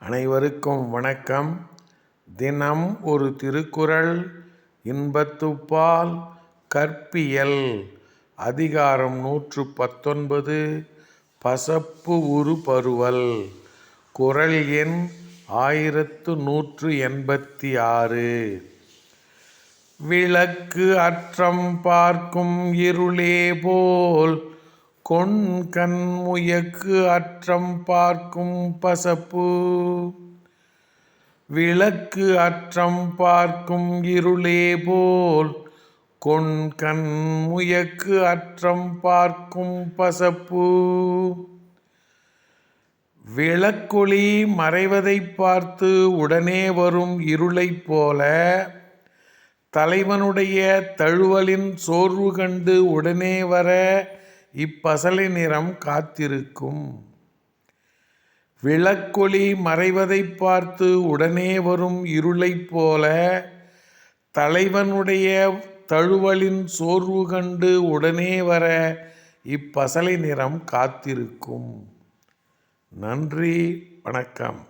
அனைவருக்கும் வணக்கம். தினம் ஒரு திருக்குறள் இன்பத்துப்பால் கற்பியல் அதிகாரம் நூற்று பத்தொன்பது பசப்பு உரு பருவல் குறள் எண் ஆயிரத்து நூற்று எண்பத்தி ஆறு. விளக்கு அற்றம் பார்க்கும் இருளே போல் கொண்கண் முயக்கு அற்றம் பார்க்கும் பசப்பு. விளக்கு அற்றம் பார்க்கும் இருளே போல் கொண்கண் முயக்கு அற்றம் பார்க்கும் பசப்பு. விளக்கொளி மறைவதைப் பார்த்து உடனே வரும் இருளைப் போல தலைவனுடைய தழுவலின் சோர்வு கண்டு உடனே வர இப்பசலை நிறம் காத்திருக்கும். விளக்கொளி மறைவதைப் பார்த்து உடனே வரும் இருளைப் போல தலைவனுடைய தழுவலின் சோர்வு கண்டு உடனே வர இப்பசலை நிறம் காத்திருக்கும். நன்றி வணக்கம்.